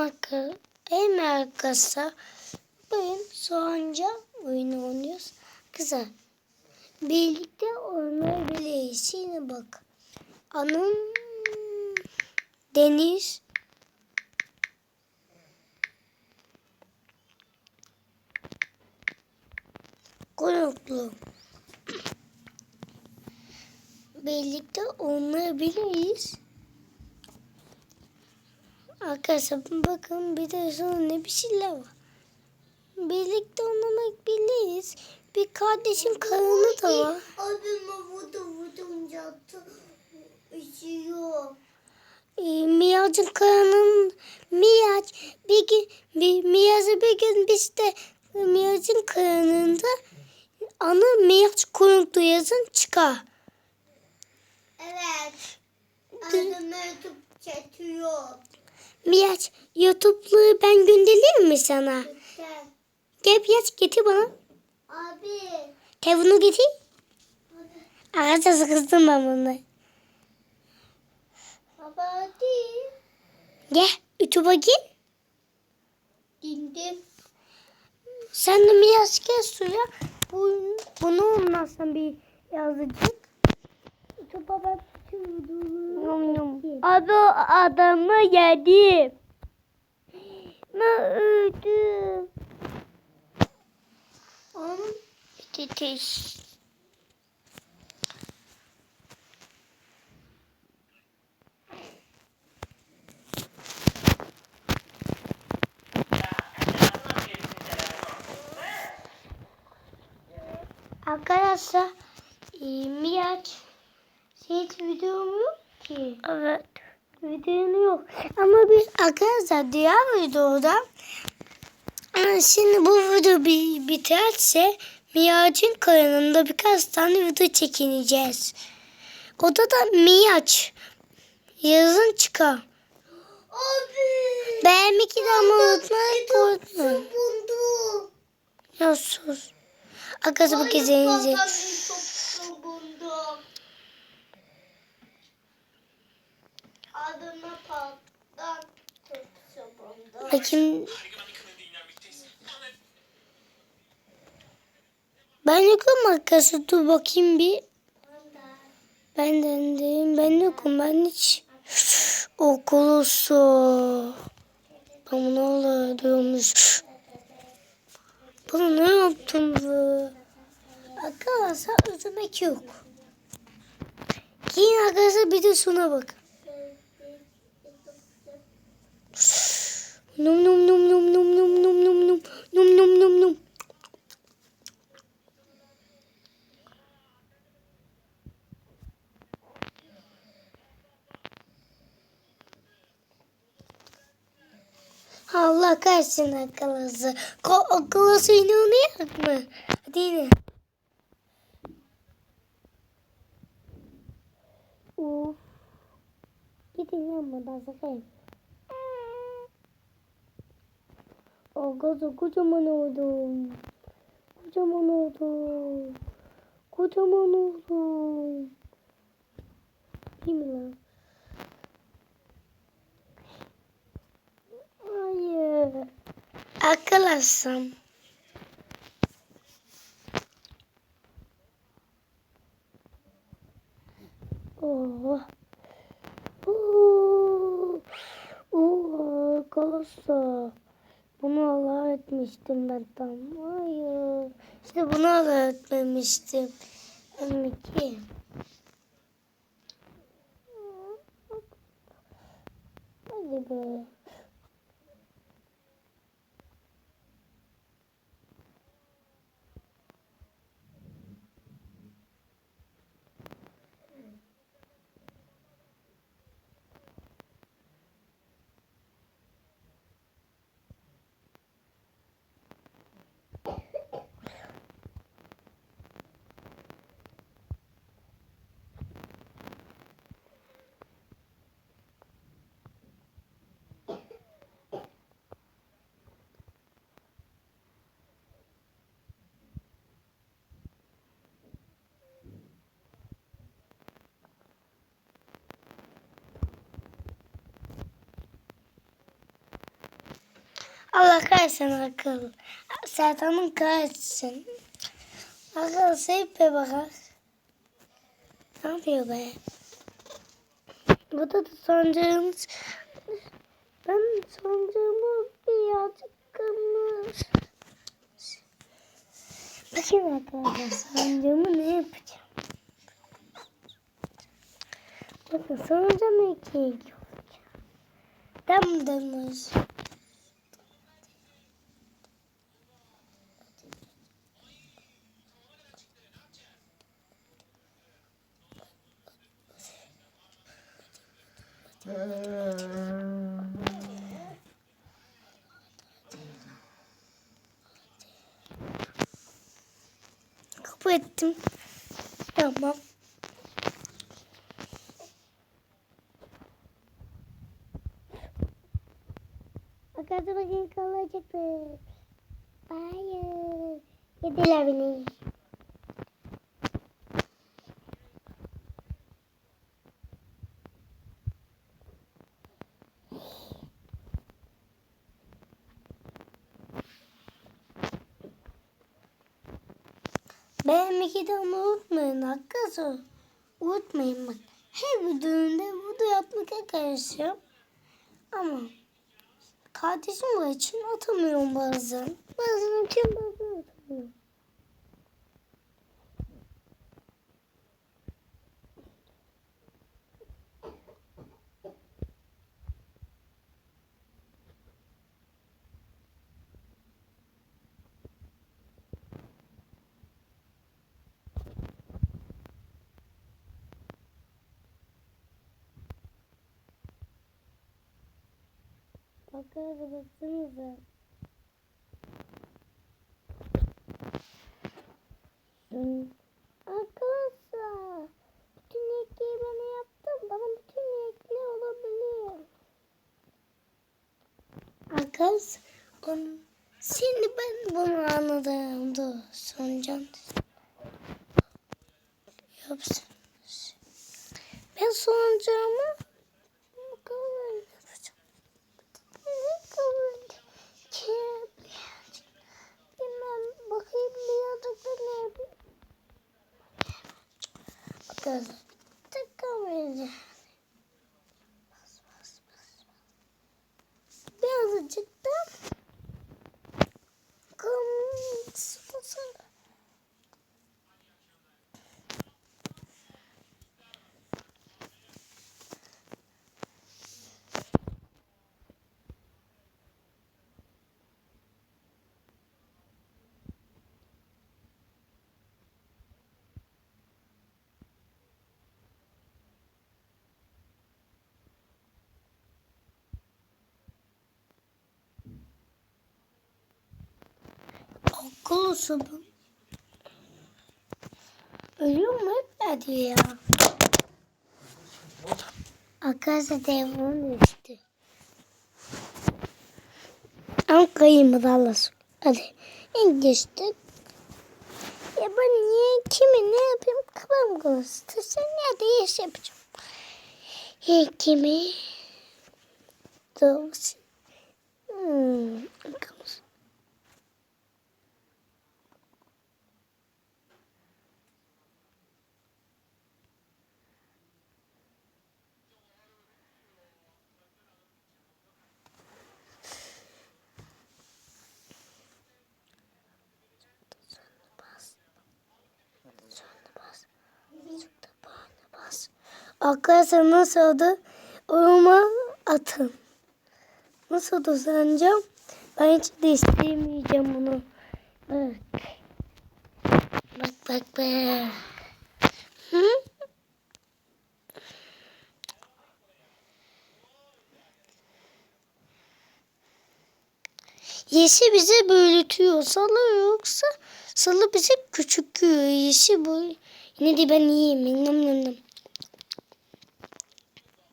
arka, en arkası bugün soğanca oyunu oynuyoruz. Kızlar birlikte oynayabiliriz. Yine bak. Anım Deniz Konuklu. Birlikte oynayabiliriz. Arkadaşlar bakın bir de sonra ne bir şeyler var. Birlikte oynamak biliriz. Bir kardeşim karını da var. Abime vurdu vurdum yattı. Üşüyor. Ee, Miyacın kayanın Miyac bir gün bir Miyacı bir gün biz de Miyacın kayanında ana Miyac konuklu yazın çıkar. Evet. Abime tutup çekiyor. Miyac YouTube'lu ben göndereyim mi sana? Lütfen. Gel Miyac getir bana. Abi. Telefonu getir. Abi. Arkadaşlar sıkıştım ben bunu. Baba hadi. Gel YouTube'a gir. Dindim. Sen de Miyac gel suya. Bu, bunu olmazsan bir yazıcık. YouTube'a ben bütün videoları Abi o adamı yedim. Ben öldüm. Onun Titiş. Arkadaşlar e, Miraç hiç videom yok ki. Evet. Videom yok. Ama biz arkadaşlar diğer videoda e, şimdi bu video bi- biterse Miraç'ın kanalında birkaç tane video çekineceğiz. Oda da Miraç yazın çıkar. Abi. Beğenmek de ama unutmayın. unutmayın. Ya sus. Arkadaşlar bu gezenizi. çok Bakayım. Ben yokum markası. Dur bakayım bir. Ben dendim. Ben yokum. Ben hiç okul olsun. Ama ne olur diyormuş. Bunu ne yaptım bu? Arkadaşlar üzülmek yok. Giyin arkadaşlar bir de suna bakın. Num num num num num num num num num num num num num. Allah kahretsin akıllısı. Akıllısı inanıyor mu? Hadi yine. Uf. Gidin yanmadan sakın. O gaza kocaman oldum. Kocaman oldum. Kocaman oldum. Değil mi lan? Hayır. Alsam. Oh. Oo. Oo, arkadaşlar. Bunu Allah etmiştim ben tam. Hayır. İşte bunu Allah etmemiştim. Demek ki. Hadi be. Allah kahretsin akıl. Sertan'ın kahretsin. Akıl sevip be bakar. Ne yapıyor be? Bu da sancağımız. Ben sancağımı birazcık kırmış. Bakayım arkadaşlar sancağımı ne yapacağım? Bakın sancağımı ikiye iki olacak. Tam Kapı ettim. Tamam. Bak hadi bakayım kalacak mı? Hayır. Yediler beni. Videomu unutmayın arkadaşlar. Unutmayın bak. Her videomda video yapmaya karışıyorum. Ama kardeşim için atamıyorum bazen. Bazen atıyorum bazen atamıyorum. Bakar baksanıza. Hmm. Arkadaşlar. Bütün ekmeği ben yaptım. Bana bütün ekmeği olabilir. Arkadaşlar. on- Şimdi ben bunu anladım. Dur. Soncan. Yapsın. Ben sonucamı bakalım yapacağım. Ne kadar ki bilmem bakayım birazcık da ne yapayım. Bakalım. Akıl sabun. Ölüyor mu hep diyor ya. Arkadaşlar telefon düştü. Ama kayayım Allah Hadi. En geçti. Ya ben niye kimi ne yapayım kafam karıştı. Sen nerede iş yapacağım. Ya kimi? Doğrusu. Hmm. Bakalım. Arkadaşlar nasıl oldu? Oyuma atın. Nasıl oldu sence? Ben hiç de bunu. Bak. Bak bak bak. Yeşil bize büyütüyor. Salı yoksa salı bize küçültüyor. Yeşil bu. Yine de ben yiyeyim. Nam nam nam.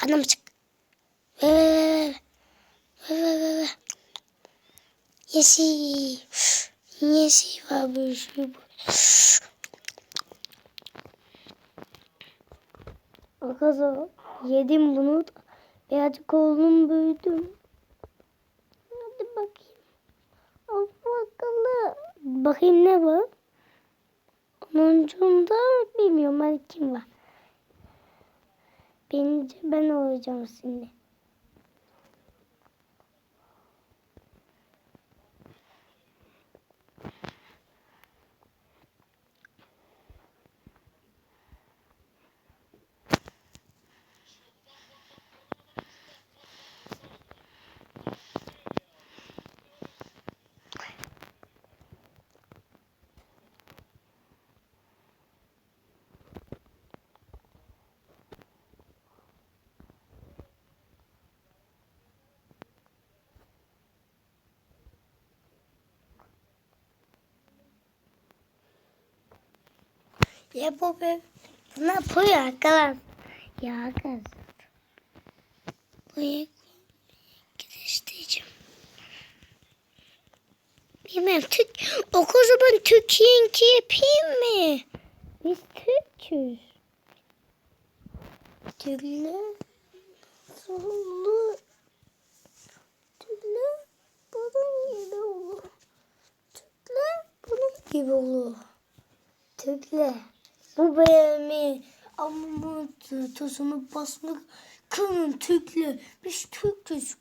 Karnım açık. Ve ve ve ve ve ve ve ve. Yesi. Yesi var bu şu. Akaza yedim bunu. Birazcık kolum büyüdüm. Hadi bakayım. Al bakalım. Bakayım ne var? Onuncunda bilmiyorum hani kim var. Birinci ben olacağım şimdi. Ya bu be. Ne yapıyor arkadaş? Ya arkadaş. Buraya gidiştireceğim. Bilmem Türk. O zaman Türkiye'ninki yapayım mı? Biz Türk'üz. Türkler. Sollu. Türkler. Bunun gibi olur. Türkler. Bunun gibi olur. Türkler. Bu beğenmeyi ama tuzunu basmak kanın Türkler. Biz Türk'üz.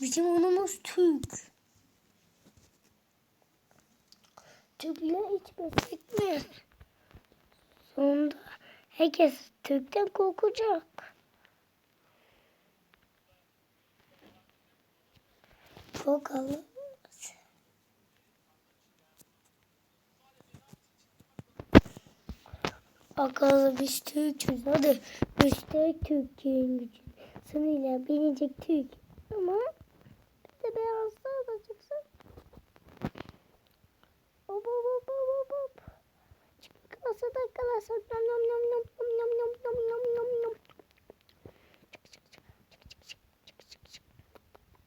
Bizim anamız Türk. Türkler hiç besletmiyor. Sonunda herkes Türk'ten korkacak. Korkalım. Bakalım biz Türk'üz. Hadi göster Türkiye'nin gücünü. Sınıyla binecek Türk. Ama bir de beyazlar da çıksın. Hop hop hop hop hop hop. Çıkarsa da kalasa. Nom nom nom nom nom nom nom nom nom nom nom.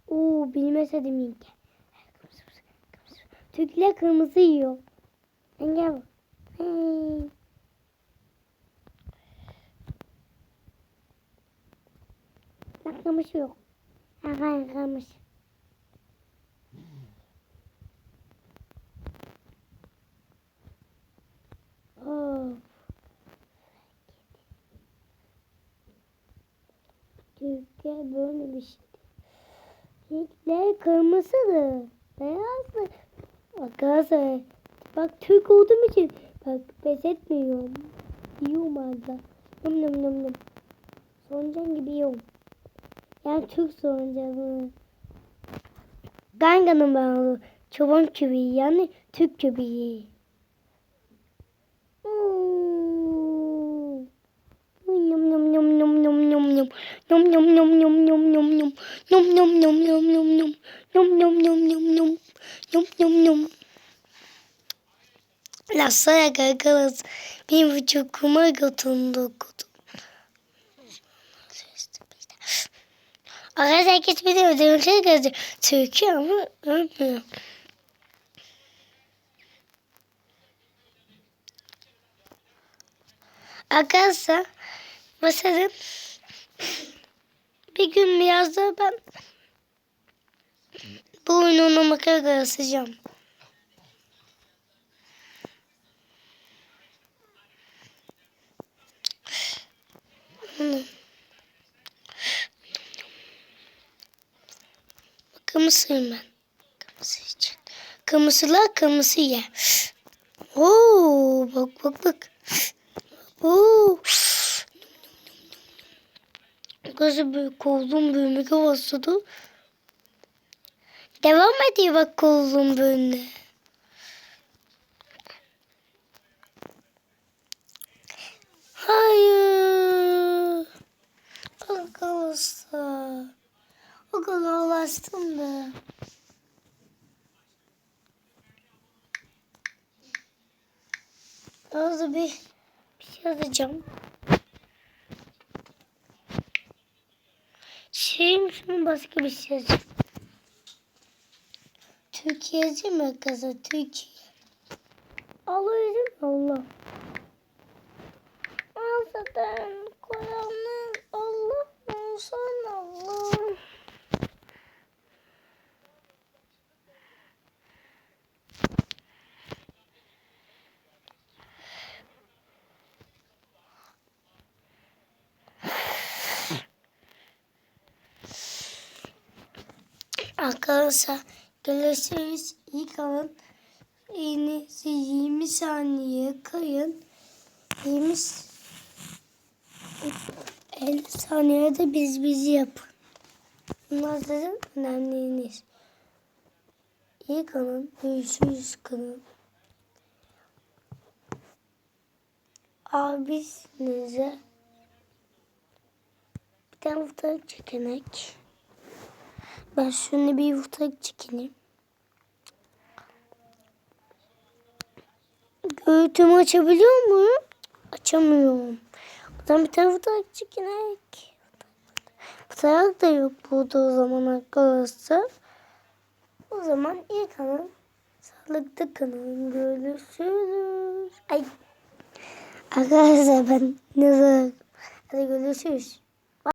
Oo bilmeseydim ilk. Türkler kırmızı yiyor. Ben gel bak. Hey. Bak kamış yok. Ha hayır kamış. Oh. Türkiye böyle bir şey. Renkler kırmızıdır. Beyazdır. Arkadaşlar bak Türk olduğum için bak pes etmiyorum. Yiyorum arada. Nom nom nom nom. Soncan gibi yiyorum. Yani Türk soncanı. Ganganın ben onu. Çoban kübeği yani Türk kübeği. Oo. Nom nom nom nom nom nom nom. Nom nom nom nom nom nom nom. Nom nom nom nom nom nom. Nom nom nom nom nom. Nom nom nom. Lasaya gagalas. Bir buçuk kuma götündü kutu. Arkadaşlar herkes bir de ödemekler geldi. Türkiye ama ölmüyor. Arkadaşlar mesela bir gün biraz ben bu oyunu makara karışacağım. Kırmızıyım ben. Kırmızı için. Kırmızılar kırmızı ye. Oo, bak bak bak. Oo. Gözü büyük kolum büyümeye başladı. Devam ediyor bak kolum büyümeye. Hayır. Arkadaşlar. O kadar ulaştım da. Orada bir, şey yazacağım. Şeyim şunu başka bir şey yazacağım. Türkiye mı kızı? Türkiye. Allah Allah. Al zaten Kur'an'ın Allah olsun Allah. Arkadaşlar görüşürüz. İyi kalın. İğnenizi 20 saniye kayın. 20 50 saniyede biz bizi yapın. Bunlar sizin önemliniz. İyi kalın. Görüşürüz kalın. Abisinize bir tane fotoğraf çekinek. Ben şunu bir fotoğraf çekeyim. Göğütümü açabiliyor muyum? Açamıyorum. Buradan bir tane fotoğraf çekinek. Fotoğraf da yok burada o zaman arkadaşlar. O zaman iyi kalın. Sağlıklı kalın. Görüşürüz. Ay. Arkadaşlar ben ne zaman? Hadi görüşürüz.